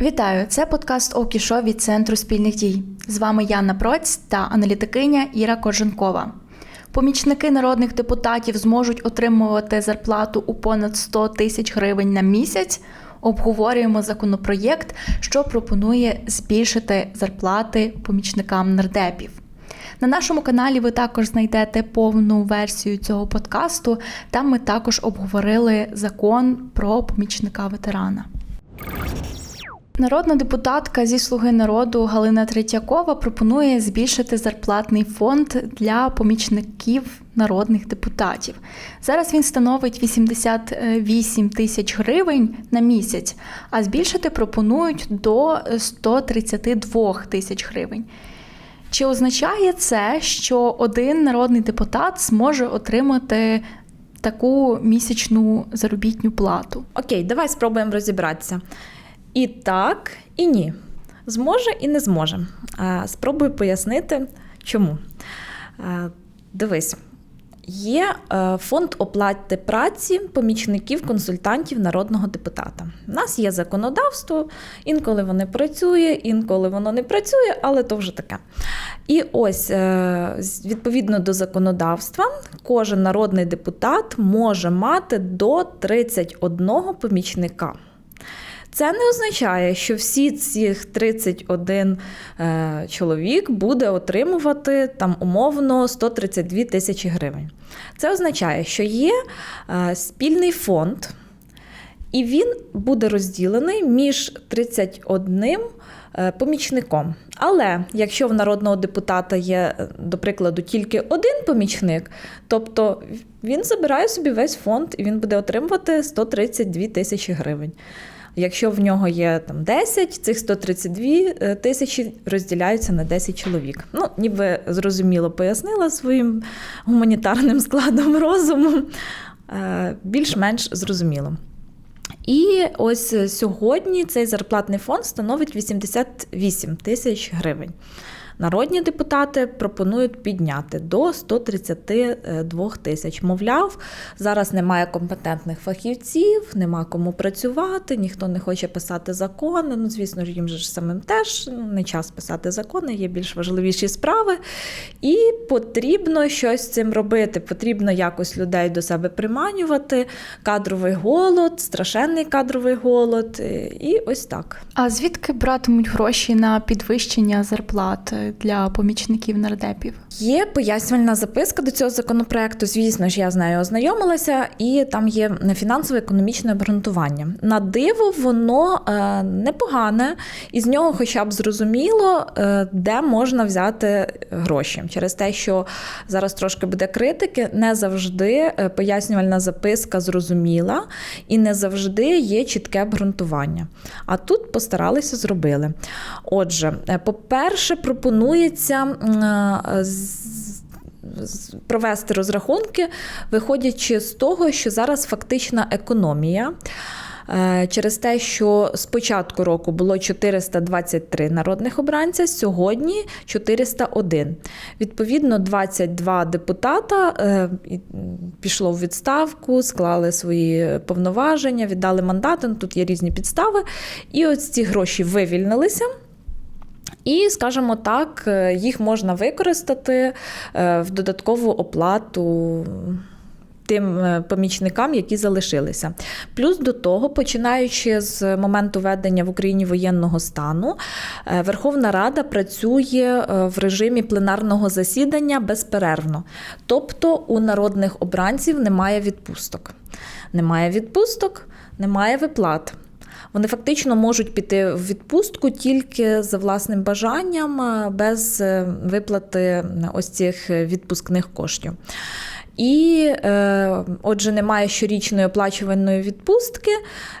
Вітаю! Це подкаст Окішо від Центру спільних дій. З вами Яна Проць та аналітикиня Іра Коженкова. Помічники народних депутатів зможуть отримувати зарплату у понад 100 тисяч гривень на місяць. Обговорюємо законопроєкт, що пропонує збільшити зарплати помічникам нардепів. На нашому каналі ви також знайдете повну версію цього подкасту. Там ми також обговорили закон про помічника ветерана. Народна депутатка зі Слуги народу Галина Третьякова пропонує збільшити зарплатний фонд для помічників народних депутатів. Зараз він становить 88 тисяч гривень на місяць, а збільшити пропонують до 132 тисяч гривень. Чи означає це, що один народний депутат зможе отримати таку місячну заробітну плату? Окей, давай спробуємо розібратися. І так, і ні. Зможе і не зможе. Спробую пояснити, чому. Дивись, є е, фонд оплати праці помічників консультантів народного депутата. У нас є законодавство, інколи воно працює, інколи воно не працює, але то вже таке. І ось, е, відповідно до законодавства, кожен народний депутат може мати до 31 помічника. Це не означає, що всі цих 31 е, чоловік буде отримувати там умовно 132 тисячі гривень. Це означає, що є е, спільний фонд, і він буде розділений між 31 е, помічником. Але якщо в народного депутата є, е, до прикладу, тільки один помічник, тобто він забирає собі весь фонд і він буде отримувати 132 тисячі гривень. Якщо в нього є там 10, цих 132 е, тисячі розділяються на 10 чоловік. Ну, ніби зрозуміло пояснила своїм гуманітарним складом розуму, е, більш-менш зрозуміло. І ось сьогодні цей зарплатний фонд становить 88 тисяч гривень. Народні депутати пропонують підняти до 132 тисяч. Мовляв, зараз немає компетентних фахівців, нема кому працювати, ніхто не хоче писати закони. Ну, звісно ж, їм же самим теж не час писати закони, є більш важливіші справи. І потрібно щось з цим робити. Потрібно якось людей до себе приманювати. Кадровий голод, страшенний кадровий голод. І ось так. А звідки братимуть гроші на підвищення зарплат? Для помічників нардепів? Є пояснювальна записка до цього законопроекту. Звісно ж, я з нею ознайомилася, і там є фінансово економічне обґрунтування. На диво, воно е, непогане, і з нього, хоча б зрозуміло, е, де можна взяти гроші через те, що зараз трошки буде критики, не завжди е, пояснювальна записка зрозуміла і не завжди є чітке обґрунтування. А тут постаралися зробили. Отже, по-перше, пропоную пропонується провести розрахунки, виходячи з того, що зараз фактична економія. Е, через те, що з початку року було 423 народних обранця, сьогодні 401. Відповідно, 22 депутата е, пішло в відставку, склали свої повноваження, віддали мандати. Ну, тут є різні підстави. І ось ці гроші вивільнилися. І, скажімо так, е, їх можна використати е, в додаткову оплату. Тим е, помічникам, які залишилися. Плюс до того, починаючи з моменту ведення в Україні воєнного стану, Верховна Рада працює в режимі пленарного засідання безперервно. Тобто у народних обранців немає відпусток. Немає відпусток, немає виплат. Вони фактично можуть піти в відпустку тільки за власним бажанням, без е, виплати ось цих відпускних коштів. І, е, отже, немає щорічної оплачуваної відпустки,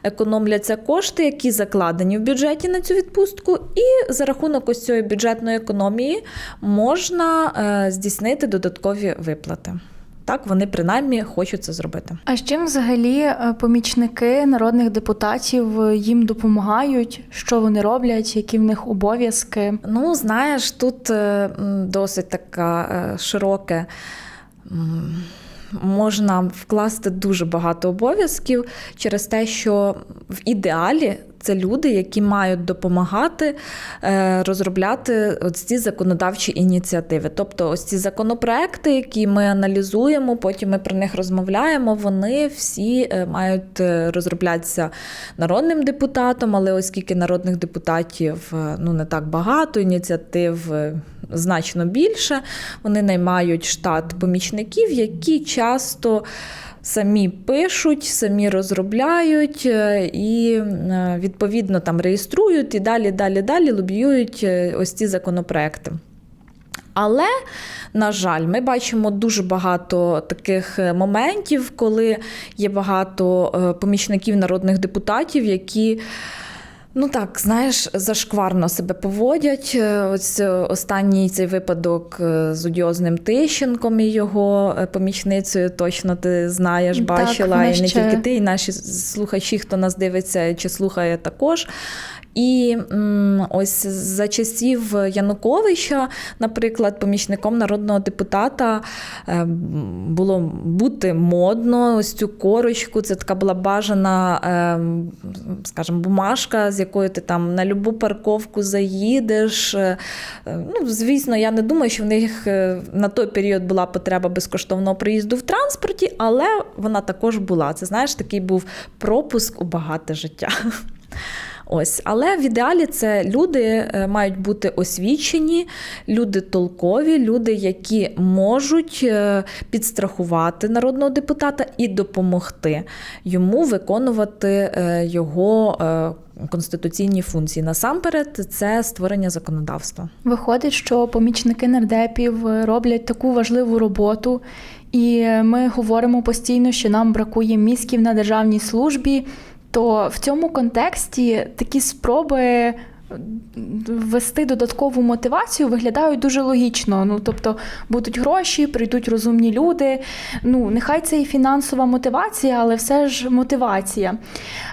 економляться кошти, які закладені в бюджеті на цю відпустку, і за рахунок ось цієї бюджетної економії можна е, здійснити додаткові виплати. Так, вони принаймні хочуть це зробити. А з чим взагалі е, помічники народних депутатів е, їм допомагають? Що вони роблять? Які в них обов'язки? Ну, знаєш, тут е, досить така широке. Можна вкласти дуже багато обов'язків через те, що в ідеалі це люди, які мають допомагати е, розробляти ось ці законодавчі ініціативи. Тобто, ось ці законопроекти, які ми аналізуємо, потім ми про них розмовляємо. Вони всі е, мають е, розроблятися народним депутатом, але оскільки народних депутатів ну не так багато, ініціатив значно більше, вони наймають штат помічників, які часто. Самі пишуть, самі розробляють е, і е, відповідно там реєструють і далі, далі, далі лобіюють е, ось ці законопроекти. Але, на жаль, ми бачимо дуже багато таких моментів, коли є багато помічників народних депутатів, які. Ну так, знаєш, зашкварно себе поводять. Е, Ось останній цей випадок е, з одіозним Тищенком і його е, помічницею. Точно ти знаєш, Так, бачила, ми і не ще- тільки ти, і наші слухачі, хто нас дивиться чи слухає також. І ось за часів Януковича, наприклад, помічником народного депутата е, було бути модно. Ось цю корочку. Це така була бажана, е, скажімо, бумажка, з якою ти там на любу парковку заїдеш. Е, Ну, звісно, я не думаю, що в них на той період була потреба безкоштовного приїзду в транспорті, але вона також була. Це знаєш, такий був пропуск у багате життя. Ось, але в ідеалі це люди е, мають бути освічені, люди толкові, люди, які можуть е, підстрахувати народного депутата і допомогти йому виконувати е, його конституційні функції. Насамперед, це створення законодавства. Виходить, що помічники нардепів роблять таку важливу роботу, і ми говоримо постійно, що нам бракує мізків на державній службі. То в цьому контексті такі спроби ввести додаткову мотивацію виглядають дуже логічно. Ну тобто будуть гроші, прийдуть розумні люди. Ну нехай це і фінансова мотивація, але все ж мотивація.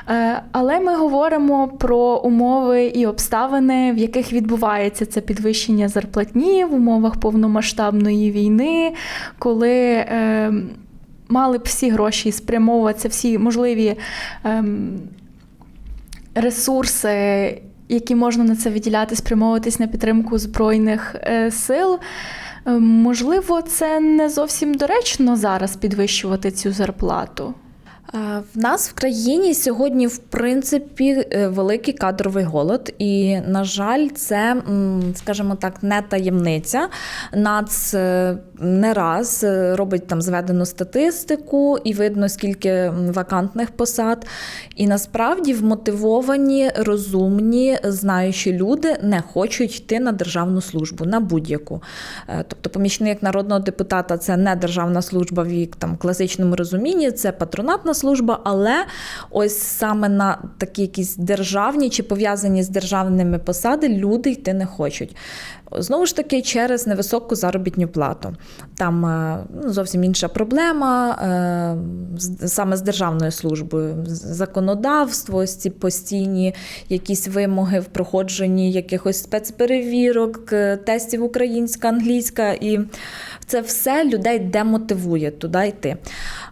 Е, Але ми говоримо про умови і обставини, в яких відбувається це підвищення зарплатні в умовах повномасштабної війни, коли. Мали б всі гроші спрямовуватися, всі можливі ем, ресурси, які можна на це виділяти, спрямовуватись на підтримку збройних е, сил. Е, Можливо, це не зовсім доречно зараз підвищувати цю зарплату. Е, В нас в країні сьогодні, в принципі, е, великий кадровий голод, і, на жаль, це, скажімо так, не таємниця. НАЦ е, не раз робить там зведену статистику, і видно, скільки вакантних посад. І насправді вмотивовані, розумні, знаючі люди не хочуть йти на державну службу, на будь-яку. Тобто, помічник народного депутата це не державна служба в її там класичному розумінні, це патронатна служба, але ось саме на такі якісь державні чи пов'язані з державними посади люди йти не хочуть. Знову ж таки, через невисоку заробітну плату. Там е, ну, зовсім інша проблема е, саме з державною службою. Законодавство, ось ці постійні якісь вимоги в проходженні якихось спецперевірок, е, тестів українська, англійська, і це все людей демотивує туди йти.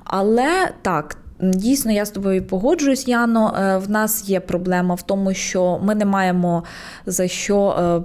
Але так. Дійсно, я з тобою погоджуюсь, Яно. Е, В нас є проблема в тому, що ми не маємо за що е,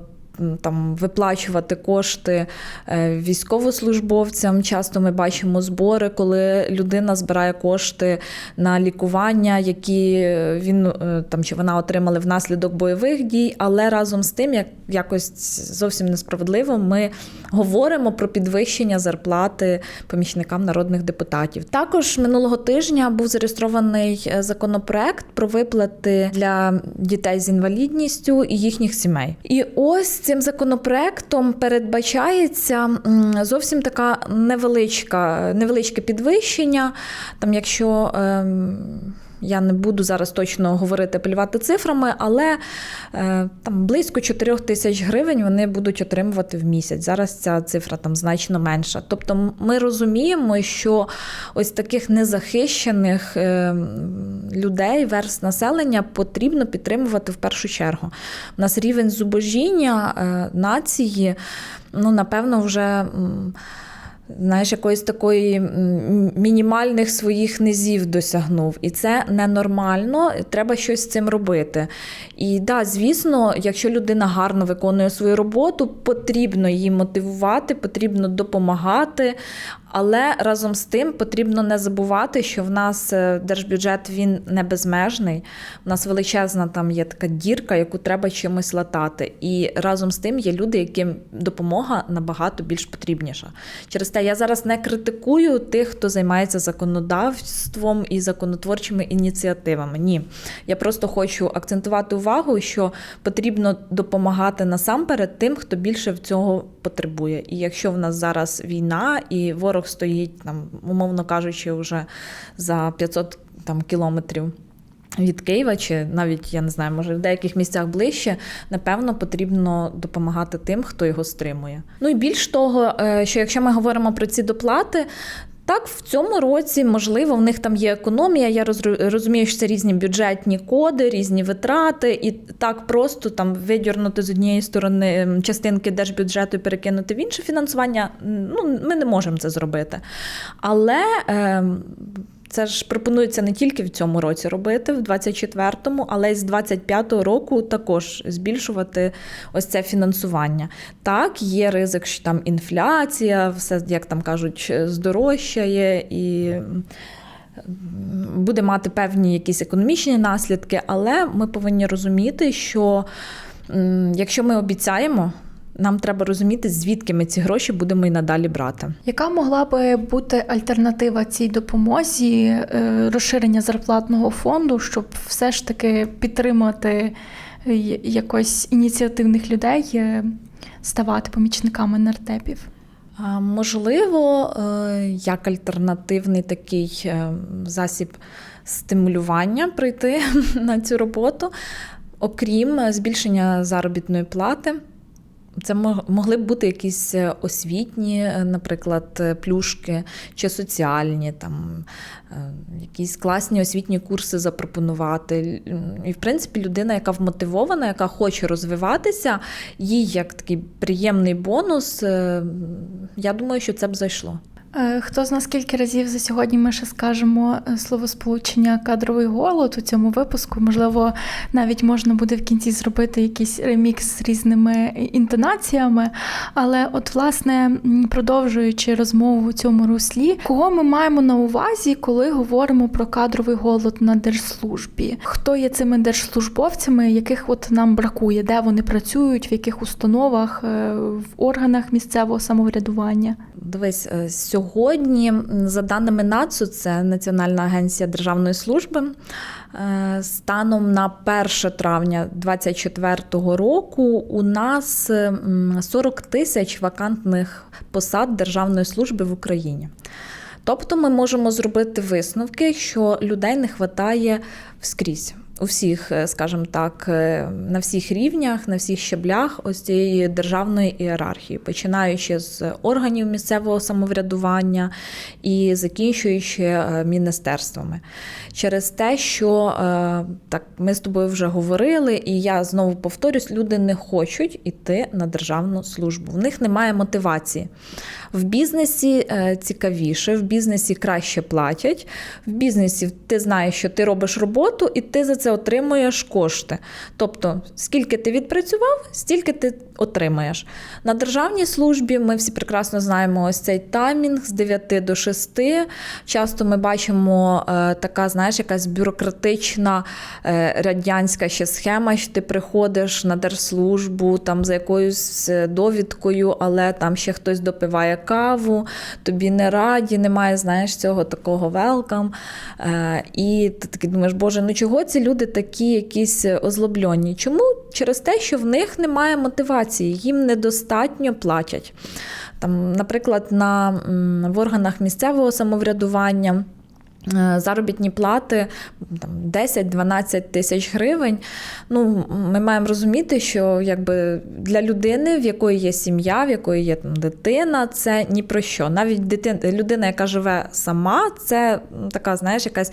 там виплачувати кошти е, військовослужбовцям. Часто ми бачимо збори, коли людина збирає кошти на лікування, які він е, там чи вона отримали внаслідок бойових дій. Але разом з тим, як якось зовсім несправедливо, ми говоримо про підвищення зарплати помічникам народних депутатів. Також минулого тижня був зареєстрований е, законопроект про виплати для дітей з інвалідністю і їхніх сімей. І ось цим законопроектом передбачається зовсім така невеличка, невеличке підвищення. Там, якщо ем, я не буду зараз точно говорити, апелювати цифрами, але е, там близько 4 тисяч гривень вони будуть отримувати в місяць. Зараз ця цифра там значно менша. Тобто ми розуміємо, що ось таких незахищених е, людей, верст населення потрібно підтримувати в першу чергу. У нас рівень зубожіння е, нації, ну, напевно, вже. Знаєш, якоїсь такої мінімальних своїх низів досягнув. І це ненормально, треба щось з цим робити. І да, звісно, якщо людина гарно виконує свою роботу, потрібно її мотивувати, потрібно допомагати. Але разом з тим потрібно не забувати, що в нас е, держбюджет він не безмежний. У нас величезна там є така дірка, яку треба чимось латати. І разом з тим є люди, яким допомога набагато більш потрібніша. Через те я зараз не критикую тих, хто займається законодавством і законотворчими ініціативами. Ні, я просто хочу акцентувати увагу, що потрібно допомагати насамперед тим, хто більше в цього потребує. І якщо в нас зараз війна і ворог стоїть там, умовно кажучи, вже за 500 там кілометрів. Від Києва, чи навіть я не знаю, може в деяких місцях ближче, напевно, потрібно допомагати тим, хто його стримує. Ну і більш того, е, що якщо ми говоримо про ці доплати. Так, в цьому році, можливо, в них там є економія. Я розумію, що це різні бюджетні коди, різні витрати, і так просто там видірнути з однієї сторони ем, частинки держбюджету і перекинути в інше фінансування. Ну, ми не можемо це зробити. Але ем, це ж пропонується не тільки в цьому році робити, в 24-му, але й з 25-го року також збільшувати ось це фінансування. Так, є ризик, що там інфляція, все, як там кажуть, здорожчає і буде мати певні якісь економічні наслідки, але ми повинні розуміти, що якщо ми обіцяємо, нам треба розуміти, звідки ми ці гроші будемо і надалі брати. Яка могла би бути альтернатива цій допомозі е, розширення зарплатного фонду, щоб все ж таки підтримати е, якось ініціативних людей е, ставати помічниками нардепів? Можливо, як альтернативний такий засіб стимулювання прийти на цю роботу, окрім збільшення заробітної плати. Це мо- могли б бути якісь е, освітні, е, наприклад, е, плюшки чи соціальні, там якісь класні освітні курси запропонувати. І, в принципі, людина, яка вмотивована, яка хоче розвиватися, їй як такий приємний бонус. Я думаю, що це б зайшло. Е, Хто з нас скільки разів за сьогодні ми ще скажемо е, словосполучення кадровий голод у цьому випуску? Можливо, навіть можна буде в кінці зробити якийсь ремікс з різними інтонаціями. Але, от, власне, продовжуючи розмову у цьому руслі, кого ми маємо на увазі, коли говоримо про кадровий голод на держслужбі? Хто є цими держслужбовцями, яких от нам бракує, де вони працюють, в яких установах, е, в органах місцевого самоврядування? Дивись, е, сьогодні, за даними НАЦУ, це Національна агенція державної служби. е, Станом на 1 травня 2024 року у нас е, 40 тисяч вакантних посад державної служби в Україні. Тобто ми можемо зробити висновки, що людей не вистачає вскрізь. У всіх, е, скажімо так, е, на всіх рівнях, на всіх щаблях ось цієї державної ієрархії, починаючи з органів місцевого самоврядування і закінчуючи е, міністерствами. Через те, що так ми з тобою вже говорили, і я знову повторюсь, люди не хочуть іти на державну службу. В них немає мотивації. В бізнесі цікавіше, в бізнесі краще платять. В бізнесі ти знаєш, що ти робиш роботу, і ти за це отримуєш кошти. Тобто, скільки ти відпрацював, стільки ти отримаєш. На державній службі ми всі прекрасно знаємо ось цей таймінг з 9 до 6. Часто ми бачимо е, така, знаєш, якась бюрократична е, радянська ще схема, що ти приходиш на держслужбу там за якоюсь е, довідкою, але там ще хтось допиває каву, тобі не раді, немає, знаєш, цього такого велкам. І ти такий думаєш, боже, ну чого ці люди такі якісь озлоблені? Чому? Через те, що в них немає мотивації, їм недостатньо платять. Там, наприклад, на, в органах місцевого самоврядування. е, Заробітні плати 10-12 тисяч гривень. Ну, ми маємо розуміти, що якби для людини, в якої є сім'я, в якої є там, дитина, це ні про що. Навіть дитина, людина, яка живе сама, це така, знаєш, якась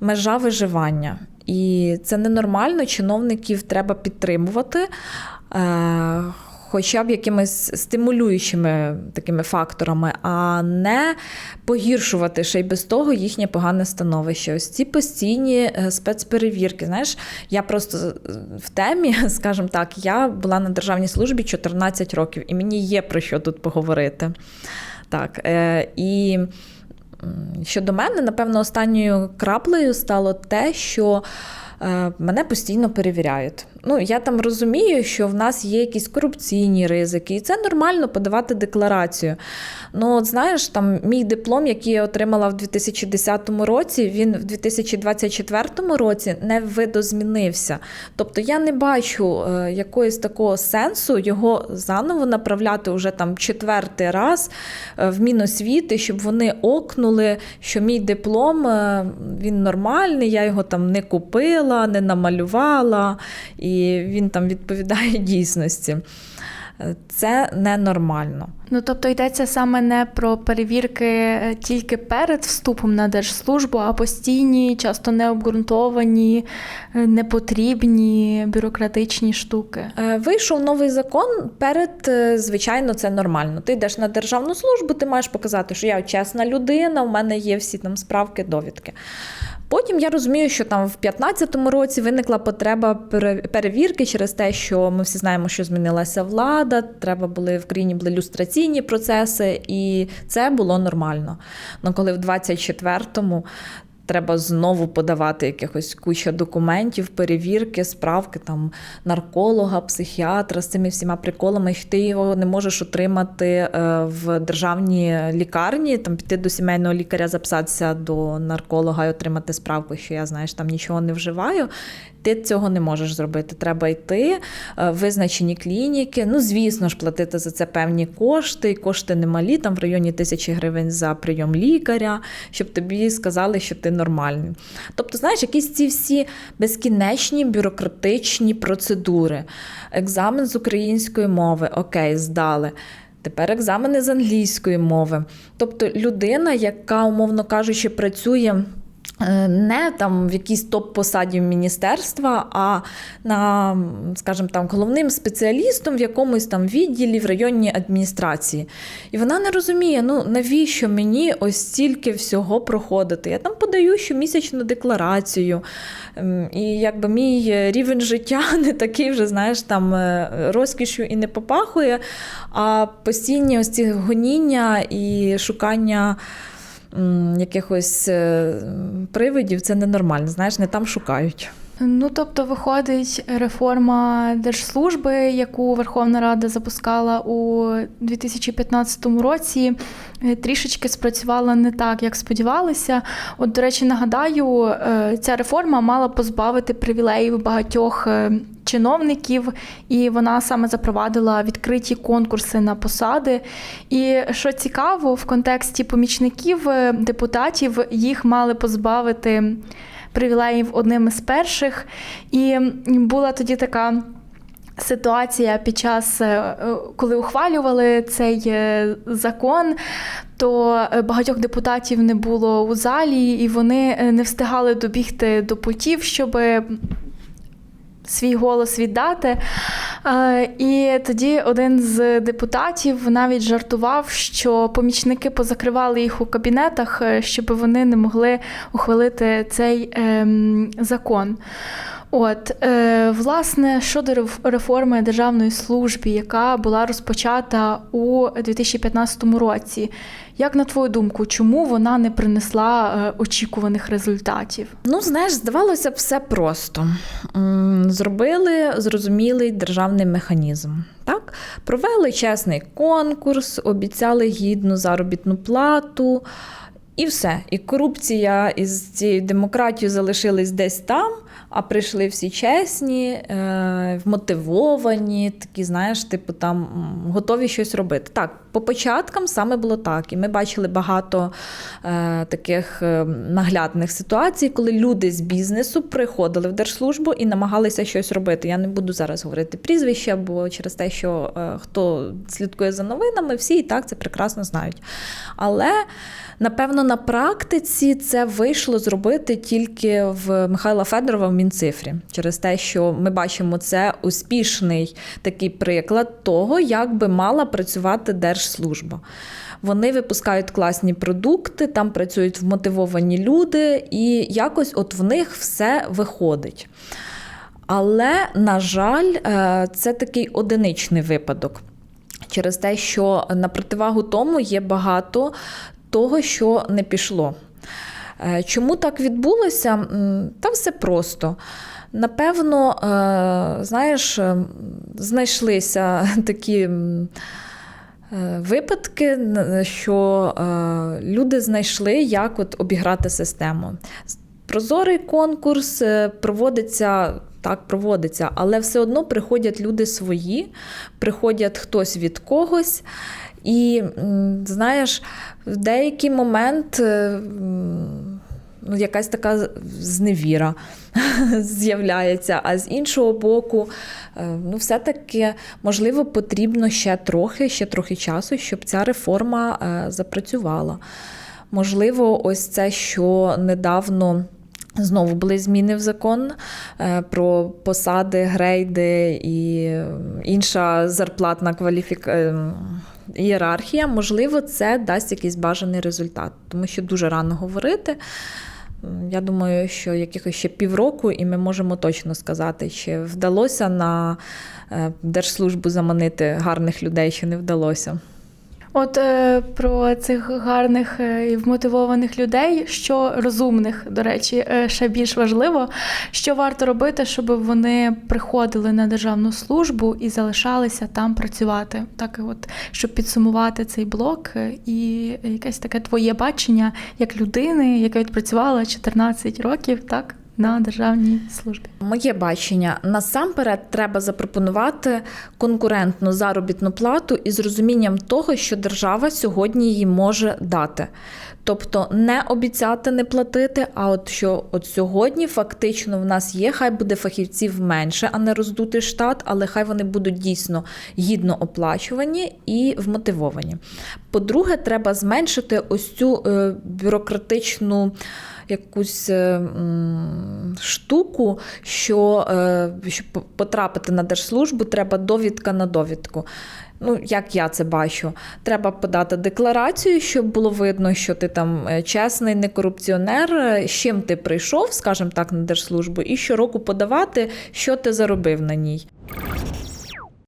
межа виживання. І це ненормально, чиновників треба підтримувати. Е, хоча б якимись стимулюючими такими факторами, а не погіршувати ще й без того їхнє погане становище. Ось ці постійні е, спецперевірки. Знаєш, я просто е, в темі, скажімо так, я була на державній службі 14 років, і мені є про що тут поговорити. Так, і щодо мене, напевно, останньою краплею стало те, що е, мене постійно перевіряють. Ну, я там розумію, що в нас є якісь корупційні ризики, і це нормально подавати декларацію. Ну, от знаєш, там мій диплом, який я отримала в 2010 році, він в 2024 році не видозмінився. Тобто я не бачу е, якогось такого сенсу його заново направляти уже там четвертий раз е, в Міносвіти, щоб вони окнули, що мій диплом е, він нормальний, я його там не купила, не намалювала, і він там відповідає дійсності. Це ненормально. Ну тобто йдеться саме не про перевірки е, тільки перед вступом на держслужбу, а постійні, часто необґрунтовані, е, непотрібні бюрократичні штуки. Е, Вийшов новий закон. Перед, звичайно, це нормально. Ти йдеш на державну службу, ти маєш показати, що я чесна людина, у мене є всі там справки, довідки. Потім я розумію, що там в 2015 році виникла потреба пере- перевірки через те, що ми всі знаємо, що змінилася влада, треба були в країні були люстраційні процеси, і це було нормально. Ну коли в 24-му треба знову подавати якихось куча документів, перевірки, справки там нарколога, психіатра з цими всіма приколами, і ти його не можеш отримати е, в державній лікарні, там піти до сімейного лікаря, записатися до нарколога і отримати справку, що я знаєш, там нічого не вживаю. Ти цього не можеш зробити. Треба йти е, визначені клініки. Ну, звісно ж, платити за це певні кошти. Кошти немалі, там в районі тисячі гривень за прийом лікаря, щоб тобі сказали, що ти нормальний. Тобто, знаєш, якісь ці всі безкінечні бюрократичні процедури. Екзамен з української мови, окей, здали. Тепер екзамени з англійської мови. Тобто людина, яка, умовно кажучи, працює. Е, Не там в якійсь топ-посаді міністерства, а на, скажімо, там головним спеціалістом в якомусь там відділі в районній адміністрації. І вона не розуміє, ну навіщо мені ось стільки всього проходити. Я там подаю щомісячну декларацію, і якби мій рівень життя не такий вже, знаєш, там е, розкішю і не попахує, а постійні ось ці гоніння і шукання якихось е, привидів це ненормально. Знаєш, не там шукають. Ну тобто, виходить реформа держслужби, яку Верховна Рада запускала у 2015 році, е, трішечки спрацювала не так, як сподівалися. От, до речі, нагадаю, е, ця реформа мала позбавити привілеїв багатьох чиновників, і вона саме запровадила відкриті конкурси на посади. І що цікаво, в контексті помічників е, депутатів їх мали позбавити привілеїв одним із перших. І була тоді така. Ситуація під час, е, е, коли ухвалювали цей закон, то багатьох депутатів не було у залі, і вони не встигали добігти до пультів, щоб свій голос віддати. Е, І тоді один з депутатів навіть жартував, що помічники позакривали їх у кабінетах, е, щоб вони не могли ухвалити цей ем, закон. От, е, власне, щодо реф- реформи державної служби, яка була розпочата у 2015 році, як на твою думку, чому вона не принесла е, очікуваних результатів? Ну, знаєш, здавалося все просто. Зробили зрозумілий державний механізм. Так? Провели чесний конкурс, обіцяли гідну заробітну плату. І все. І корупція із цією демократією залишились десь там, а прийшли всі чесні, е, вмотивовані, такі, знаєш, типу там готові щось робити. Так, по початкам саме було так. І ми бачили багато е, таких е, наглядних ситуацій, коли люди з бізнесу приходили в держслужбу і намагалися щось робити. Я не буду зараз говорити прізвища, бо через те, що хто слідкує за новинами, всі і так це прекрасно знають. Але напевно на практиці це вийшло зробити тільки в Михайла Федорова Мінцифрі, через те, що ми бачимо це успішний такий приклад того, як би мала працювати держслужба. Вони випускають класні продукти, там працюють вмотивовані люди, і якось от в них все виходить. Але, на жаль, е, це такий одиничний випадок. Через те, що на противагу тому є багато того, що не пішло. Е, Чому так відбулося? Та все просто. Напевно, е, знаєш, е, знайшлися такі випадки, що люди знайшли, як от обіграти систему. Прозорий конкурс проводиться. Так, проводиться, але все одно приходять люди свої, приходять хтось від когось. І знаєш, в деякий момент якась така зневіра з'являється. А з іншого боку, е, ну, все-таки, можливо, потрібно ще трохи, ще трохи часу, щоб ця реформа е, запрацювала. Можливо, ось це, що недавно. Знову були зміни в закон е, про посади, грейди і інша зарплатна кваліфік... ієрархія. Можливо, це дасть якийсь бажаний результат, тому що дуже рано говорити. Я думаю, що якихось ще півроку, і ми можемо точно сказати, чи вдалося на е, держслужбу заманити гарних людей, чи не вдалося. От е, про цих гарних е, і вмотивованих людей, що розумних, до речі, е, ще більш важливо, що варто робити, щоб вони приходили на державну службу і залишалися там працювати. Так, от щоб підсумувати цей блок, е, і якесь таке твоє бачення як людини, яка відпрацювала 14 років, так на державній службі. Моє бачення насамперед треба запропонувати конкурентну заробітну плату із розумінням того, що держава сьогодні їй може дати. Тобто не обіцяти не платити, а от що от сьогодні фактично в нас є, хай буде фахівців менше, а не роздутий штат, але хай вони будуть дійсно гідно оплачувані і вмотивовані. По-друге, треба зменшити ось цю е, бюрократичну якусь е, штуку, що е, щоб потрапити на держслужбу, треба довідка на довідку. Ну, як я це бачу, треба подати декларацію, щоб було видно, що ти там е, чесний, не корупціонер, з чим ти прийшов, скажімо так, на держслужбу, і щороку подавати, що ти заробив на ній.